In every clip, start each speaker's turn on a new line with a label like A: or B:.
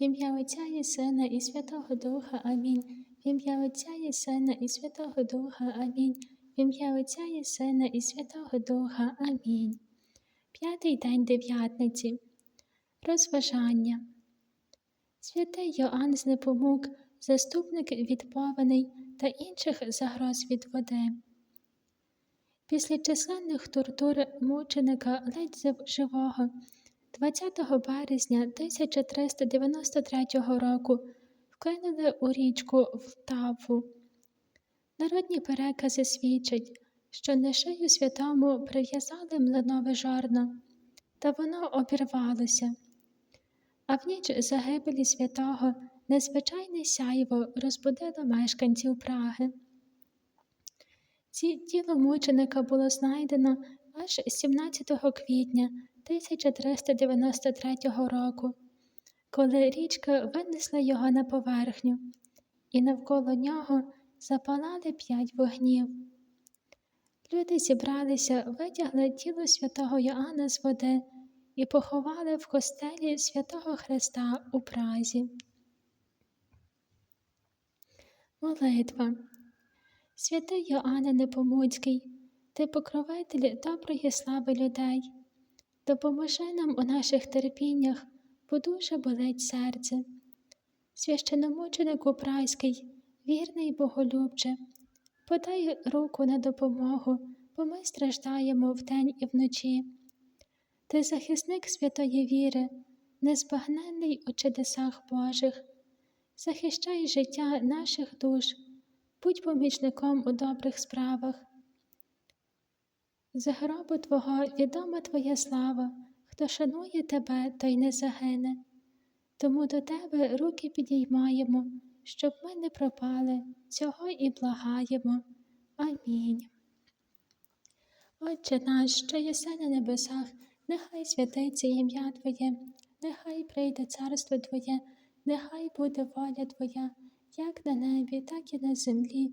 A: В ім'я Отця і Сина, і Святого Духа. Амінь. В ім'я Отця і Сина, і Святого Духа. Амінь. В ім'я Отця і Сина, і Святого Духа. Амінь. П'ятий день дев'ятниці. Розважання. Святий Йоанн з Непомук, заступник від повеней та інших загроз від води. Після численних тортур мученика ледь живого 20 березня 1393 року вкинули у річку Втаву. Народні перекази свідчать, що на шию святому прив'язали млинове жорно, та воно обірвалося. А в ніч загибелі святого незвичайне сяйво розбудило мешканців Праги. Ці тіло мученика було знайдено аж 17 квітня 1393 року, коли річка винесла його на поверхню, і навколо нього запалали п'ять вогнів. Люди зібралися, витягли тіло святого Йоанна з води і поховали в костелі святого Христа у Празі. Молитва. Святий Йоанне Непомуцький, ти покровитель доброї слави людей. Допоможи нам у наших терпіннях, бо дуже болить серце. Священомученику прайський, вірний боголюбче, подай руку на допомогу, бо ми страждаємо вдень і вночі. Ти захисник святої віри, незбагненний у чудесах Божих, захищай життя наших душ, будь помічником у добрих справах. За гробу Твого відома Твоя слава, хто шанує Тебе, той не загине. Тому до Тебе руки підіймаємо, щоб ми не пропали, цього і благаємо. Амінь. Отче наш, що єси на небесах, нехай святиться ім'я Твоє, нехай прийде царство Твоє, нехай буде воля Твоя, як на небі, так і на землі.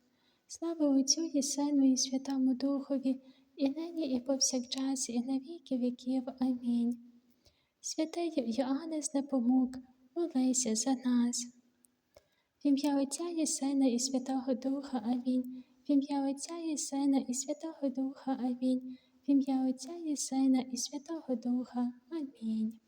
A: Слава Отцю і Сину, і Святому Духові, і нині, і повсякчас, і на віки віків. Амінь. Святий Йоанне Непомук, молися за нас. В ім'я Отця і Сина, і Святого Духа Амінь. В ім'я Отця і Сина, і Святого Духа Амінь. В ім'я Отця і Сина, і Святого Духа Амінь.